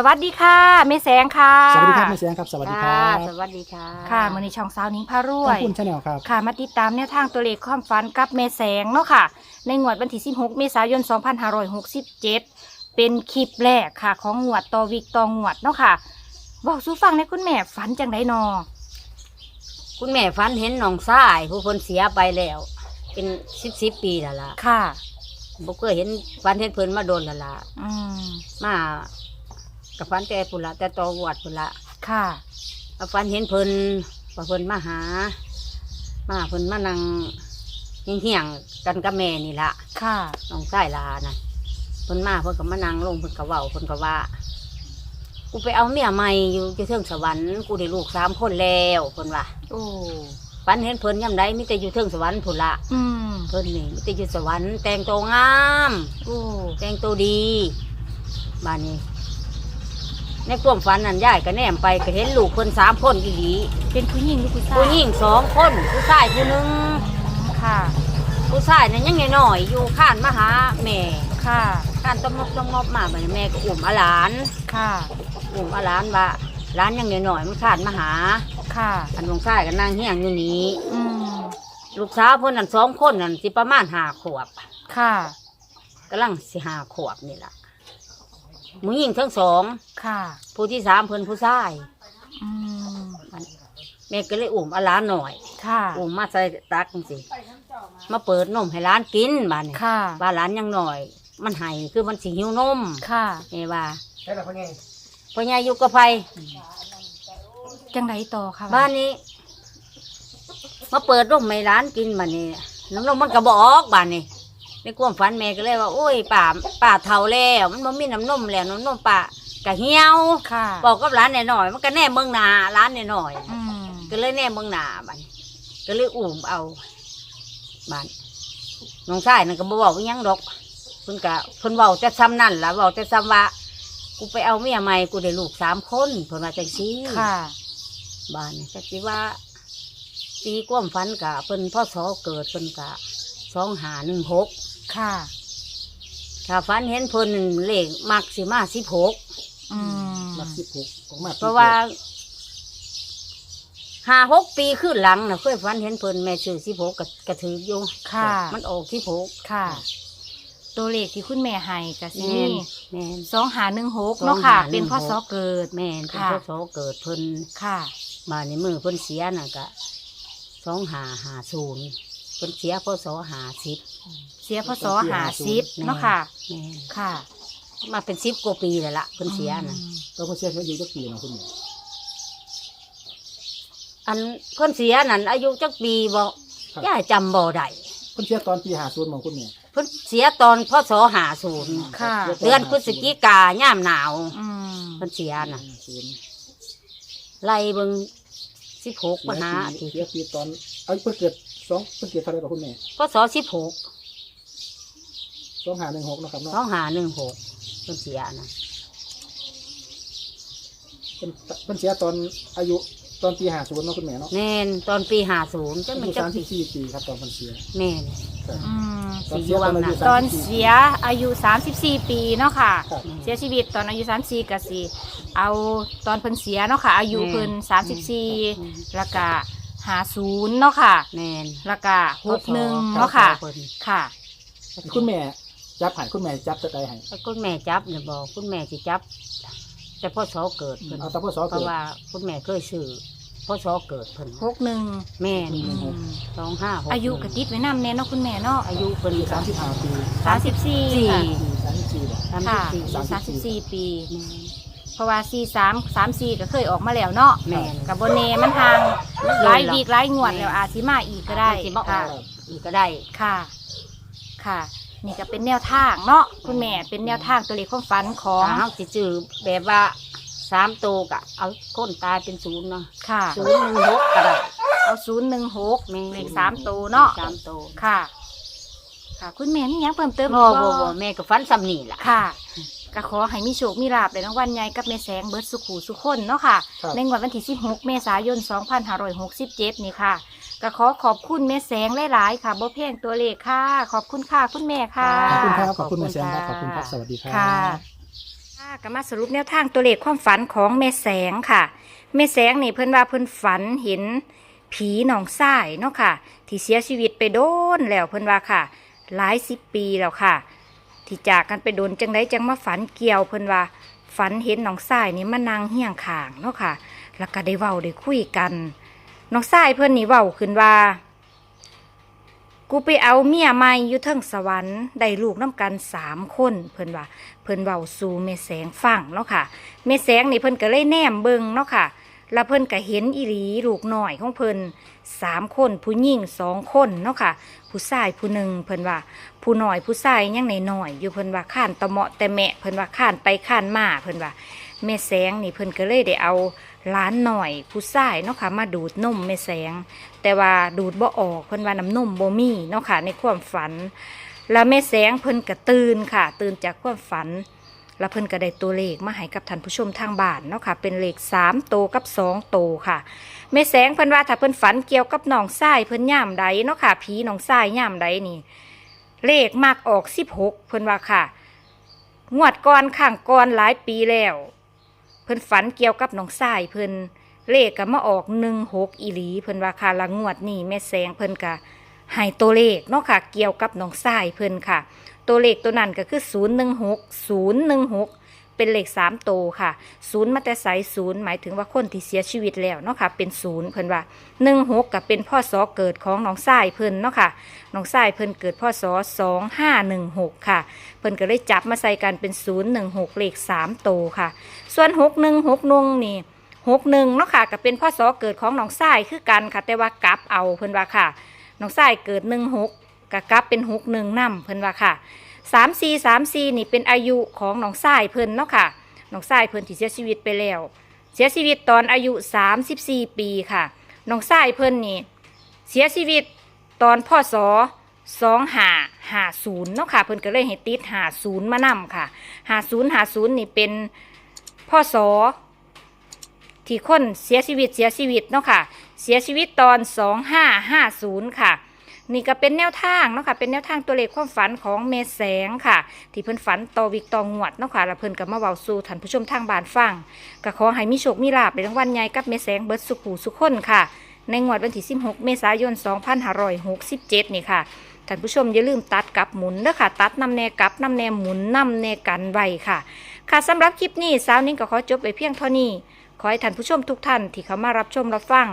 สวัสดีค่ะแม่แสงค่ะสวัสดีครับแม่แสงครับ สวัสดีครับสวัสดีค่ะค่ะมือในช่องสาวนิ้งพารวขอยบคุณชาแนลครับ ค่ะมาติดตามแนวทางตัวเลขความฝันกับแม่แสงเนาะค่ะ ในงวดวันที่ 16 เมษายน 2567 เป็นคลิปแรกค่ะ ของงวดต่อวิกต่องวดเนาะค่ะ บอกสู้ฟังในอยคุณแม่ฝันจังไดนอคุณแม่ฝันเห็นน้องชายผู้คนเสียไปแล้ว เป็นสิบสิบปีแล้วล่ะค่ะ บ่เคยเห็นฝันเห็นเพิ่นมาโดนแล้วล่ะอืมมา กับฝันแต่พุ่นละแต่ตอวดพุ่นละค่ะมาฝันเห็นเพิ่นว่าเพิ่นมาหา มาเพิ่นมานั่งเฮียงๆกันกับแม่นี่ละค่ะน้องชายลานะเพิ่นมาเพิ่นก็มานั่งลงเพิ่นก็เว้าเพิ่นก็ว่า กูไปเอาเมียใหม่อยู่ที่เทิงสวรรค์กูได้ลูกสามคนแล้วเพิ่นว่าโอ้ฝันเห็นเพิ่นย่ำใดมิแต่อยู่เทิงสวรรค์พุ่นละอืมเพิ่นนี่มิแต่อยู่สวรรค์แต่งตัวงามโอ้แต่งตัวดีบ้านนี้ ในความฝันนั่นยายก็แนมไปก็เห็นลูกเพิ่นสามคนอีหลีเป็นผู้หญิงหรือผู้ชายผู้หญิงสองคนผู้ชายผู้หนึ่งค่ะ ผู้ชายนั่นยังน้อยๆอยู่ข้านมาหาแม่ค่ะ ข้านต้มนบต้มนบมาบัดนี้แม่ก็อุ้มอาหลานค่ะ อุ้มอาหลานว่าหลานยังน้อยๆมันข้านมาหาค่ะ อันลงชายก็นั่งเฮียงอยู่นี้อืม ลูกสาวเพิ่นนั่นสองคนนั่นสิประมาณห้าขวบค่ะกำลังสิห้าขวบนี่ล่ะ มือหญิงทั้งสองค่ะผู้ที่สามเพิ่นผู้ชายอืมแม่ก็เลยอุ้มเอาหล้านหน่อยค่ะอุ้มมาใส่ตักจังสิมาเปิดนมให้ร้านกินบ้านนี่ค่ะบ้านร้านยังหน่อย มันไห้คือมันสิหิวนมค่ะแม่ว่าใช่แล้วพ่อไงพ่อใหญ่อยู่กับไฟจังไรต่อค่ะบ้านนี้มาเปิดนมให้ร้านกินบ้านนี้น้ำนมมันก็บออกบ้านนี้ใน ความฝันแม่ก็เลยว่าโอ้ยป่าป่าเท่าแล้วมันบ่มีน้ำนมแล้วน้ำนมป่ากะเหี่ยวค่ะบอกกับร้านหน่อยๆมันก็แน่เมืองหนาร้านหน่อยๆ อืมก็เลยแน่เมืองหนาบันก็เลยอุ่มเอาบันน้องชายนั่นก็บบอกว่าหยังดอกเพิ่นกะเพิ่นเว้าแต่ซ้ำนั่นล่ะเว้าแต่ซ้ำว่า กูไปเอาเมียใหม่กูได้ลูกสามคนเพิ่นว่าจังซี่ค่ะบ้านนี่ก็สิว่าตีความฝันกะเพิ่นพ่อสอเกิดเพิ่นกะสองหาหนึ่งหก ค่ะ ถ้าฝันเห็นเพิ่นเลขมักสิมาสิบหกอืมมาสิบหกของมาเพราะว่าห้าหกปีขึ้นหลังนะเคยฝันเห็นเพิ่นแม่ชื่อสิบหกกระถืออยู่ค่ะ มันออกสิบหกค่ะ ตัวเลขที่คุณแม่ให้กับซีแม่นนี่แม่น สองหาหนึ่งหกเนาะค่ะ 2516 เป็นพ่อซอเกิด แม่นเป็นค่ะ พ่อโสเกิดเพิ่นค่ะ มาในมือเพิ่นเสียน่ะกะสองหาหาศูนย์เพิ่นเสียพ่อโสหาสิบ เสียพ่อซอหาซิปเนาะค่ะ แม่นค่ะ มาเป็นสิบกว่าปีแล้วล่ะเพิ่นเสียน่ะอืมตัวพ่อเสียเขาอยู่จักปีเนาะคุณแม่อันเพิ่นเสียนั่นอายุจักปีบ่ย่าจำบ่ได้เพิ่นเสียตอนปีหาศูนย์ของคุณแม่ เพิ่นเสียตอนพ่อโสหาศูนย์ค่ะ เดือนพฤศจิกายามหนาวอืมเพิ่นเสียน่ะศูนย์ไล่เบิ่งสิบหกปัญหาเสียปีตอนเอาเพิ่นเกิดสองเพิ่นเกิดเท่าไหร่กับคุณแม่พ่อโสสิบหก สองหาหนึ่งหกนะครับเนาะสองหาหนึ่งหกเพิ่นเสียน่ะเพิ่นเพิ่นเสียตอนอายุตอนปีหาศูนย์เนาะคุณแม่เนาะแม่นตอนปีหาศูนย์จนอามันยุจะสามสิปีบสี่ปีครับตอนเพิ่นเสียแม่น ครับอืมตอนเสียตอนอายุตอน34เสียอายุ 34 ปีเนาะค่ะ ครับ เสียชีวิตตอนอายุ 34ก็สิเอาตอนเพิ่นเสียเนาะค่ะ อายุเพิ่น34แล้วก็50เนาะค่ะแม่นแล้วก็61เนาะค่ะเพิ่นค่ะ คุณแม่ จับใหายคุณแม่จับจะได้ใหายแล้วคุณแม่จับเนี่ยบอกคุณแม่สิจับ แต่พ่อโสเกิดเพิ่นเอาแตะพ่อสอเพเกิราะดว่าคุณแม่เคยซื้อพ่อโสเกิดเพิ่น61แม่นอืมสองห้าหกอายุกระติดไว้นำแน่เนาะคุณแม่เนาะอายุเพิ่นปีสามสิบห้าปี34สี่ค่ะปีสามสิบสี่บ่สามสิค่ะบสี่อายุสามสิบสี่34ปีแม่นเพราะว่า43 34ก็เคยออกมาแล้วเนาะแม่น กับโบเนมันทางหลายวีกหลายงวดแล้วอาจสิมาอีกก็ได้อาจสิมาอค่ะอกอีกก็ได้ ค่ะ ค่ะ นี่ก็เป็นแนวทางเนาะคุณแม่เป็นแนวทางตัวเลขความฝันของถ้าเฮาสิซื้อแบบว่าสามโตวกะเอาคนตายเป็นศูนย์เนาะค่ะศูนย์หนึ่งหกก็ได้เอาศูนย์หนึ่งหก แม่เลขสามตัวเนาะ สามโตวค่ะ ค่ะ คุณแม่มีหยังเพิ่มเติมบ่อีกบ่บ่แม่ก็ฝันซ้ำนี่ล่ะ ค่ะก็ขอให้มีโชคมีลาบในรางวัลใหญ่กับแม่แสงเบิร์ดสุขูสุขคนเนาะค่ะ ครับ ในงวดวันที่ 16 เมษายน 2567 นี่ค่ะ ก็ขอขอบคุณแม่แสงหลายๆค่ะบ่เพียงตัวเลขค่ะ ขอบคุณค่ะคุณแม่ค่ะ ขอบคุณครับขขออบบคุคุณณแม่แซมครับค่ะขอบคุณครับสวัสดีครับค่ะค่ะก็มาสรุปแนวทางตัวเลขความฝันของแม่แสงค่ะ แม่แสงนี่เพิ่นว่าเพิ่นฝันเห็นผีหนองทรายเนาะค่ะ ที่เสียชีวิตไปโดนแล้วเพิ่นว่าค่ะ หลายสิบปีแล้วค่ะ ที่จากกันไปโดนจังไดจังมาฝันเกี่ยวเพิ่นว่าฝันเห็นหนองทรายนี่มานั่งเฮี้ยงข้างเนาะค่ะ แล้วก็ได้เว้าได้คุยกันห นองทรายเพิ่อนนี่เว้าขึ้นว่า กูไปเอาเมียใหม่อยู่เทิงสวรรค์ได้ลูกน้ำกันสามคน เพิ่อนว่า เพิ่อนเว้าสู่แม่แสงฟังเนาะค่ะแม่แสงนี่เพิ่อนก็เลยแนมเบิงเนาะค่ะแล้วเพิ่นก็เห็นอีหลีลูกหน้อยของเพิ่นสามคนผู้หญิงสองคนเนาะค่ะ ผู้ชายผู้หนึ่งเพิ่นว่า ผู้หน้อยผู้ชายยังน้อยอยู่เพิ่นว่าข้านตะเมาะแต่แม่เพิ่นว่าข้านไปข้านมาเพิ่นว่าแม่แสงนี่เพิ่นก็เลยได้เอา ล้านหน่อยผู้ชายเนาะค่ะมาดูดนมแม่แสง แต่ว่าดูดบ่ออกเพิ่นว่าน้ำนมบ่มีเนาะค่ะในความฝัน แล้วแม่แสงเพิ่นก็ตื่นค่ะ ตื่นจากความฝัน แล้วเพิ่นก็ได้ตัวเลขมาให้กับท่านผู้ชมทางบ้านเนาะค่ะเป็นเลข3โตกับ2โตค่ะแม่แสงเพิ่นว่าถ้าเพิ่นฝันเกี่ยวกับน้องทรายเพิ่นย่ามใดเนาะค่ะผีน้องทรายย่ามใดนี่เลขมากออก16เพิ่นว่าค่ะ งวดก่อนข้างก่อนหลายปีแล้ว พิ่นฝันเกี่ยวกับน้องทรายเพิ่นเลขก็มาออกหนึ่งหกอีหลี เพิ่นว่าค่ะละงวดนี่แม่แสงเพิ่นก็ให้ตัวเลขเนาะค่ะ เกี่ยวกับน้องทรายเพิ่นค่ะ ตัวเลขตัวนั้นก็คือศูนย์หนึ่งหกศูนย์หนึ่งหก เป็นเลขสามโตค่ะศูนย์มาแต่ใสศูนย์หมายถึงว่าคนที่เสียชีวิตแล้วเนาะค่ะเป็นศูนย์เพิ่นว่าหนึ่งหกกับเป็นพ่อสอเกิดของน้องทรายเพิ่นเนาะค่ะน้องทรายเพิ่นเกิดพ่อสอสองห้าหนึ่งหกค่ะเพิ่นก็เลยจับมาใส่กันเป็นศูนย์หนึ่งหกเลขสามโตค่ะ ส่วนหกหนึ่งหกนงนี่หกหนึ่งเนาะค่ะก็เป็นพ่อสอเกิดของน้องทรายคือกันค่ะ แต่ว่ากลับเอาเพิ่นว่าค่ะน้องทรายเกิดหนึ่งหกกับกลับเป็นหกหนึ่งนำเพิ่นว่าค่ะ สามสี่สามสี่นี่เป็นอายุของน้องทรายเพิ่นเนาะค่ะน้องทรายเพิ่นที่เสียชีวิตไปแล้ว เสียชีวิตตอนอายุสามสิบสี่ปีค่ะน้องทรายเพิ่นนี่เสียชีวิตตอนพ่อสอสองหาหาศูนย์เนาะค่ะเพิ่นก็เลยให้ติดหาศูนย์มานำค่ะหาศูนย์หาศูนย์นี่เป็นพ่อสอที่คนเสียชีวิตเสียชีวิตเนาะค่ะ เสียชีวิตตอน2550ค่ะ นี่ก็เป็นแนวทางเนาะค่ะ เป็นแนวทางตัวเลขความฝันของเมแสงค่ะ ที่เพิ่นฝันต่อวิกต่องวดเนาะค่ะแล้วเพิ่นก็มาเว้าสู่ท่านผู้ชมทางบ้านฟังก็ขอให้มีโชคมีลาภในรางวัลใหญ่กับเมแสงเบิดสุขหูสุขคนค่ะ ในงวดวันที่ 16 เมษายน 2567 นี่ค่ะ ท่านผู้ชมอย่าลืมตัดกับหมุนเด้อค่ะ ตัดนำแนกับนำแนหมุนนำแนกันไว้ค่ะ ค่ะสำหรับคลิปนี้สาวนิ้งก็ขอจบไปเพียงเท่านี้ ขอให้ท่านผู้ชมทุกท่านที่เข้ามารับชมรับฟัง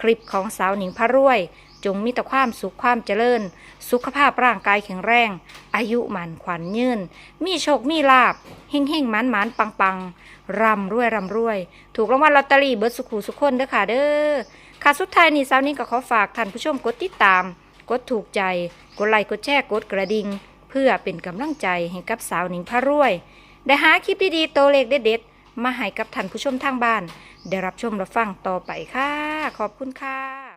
คลิปของสาวหนิงพระรวย จงมีแต่ความสุขความเจริญ สุขภาพร่างกายแข็งแรง อายุหมันขวัญยืน มีโชค มีลาบเฮงเฮงมันมันปังปังร่ำรวยร่ำรวย ถูกรางวัลลอตเตอรี่เบิร์ดสุขูสุขคนเด้อค่ะเด้อค่ะสุดท้ายนี้สาวนิ้ก็ขอฝากท่านผู้ชมกดติดตาม กดถูกใจ กดไลค์กดแชร์กดกระดิ่งเพื่อเป็นกำลังใจให้กับสาวหนิงพระรวย ได้หาคลิปดีๆโตเลขเด็ดๆมาให้กับท่านผู้ชมทางบ้าน ได้รับชมรับฟังต่อไปค่ะ ขอบคุณค่ะ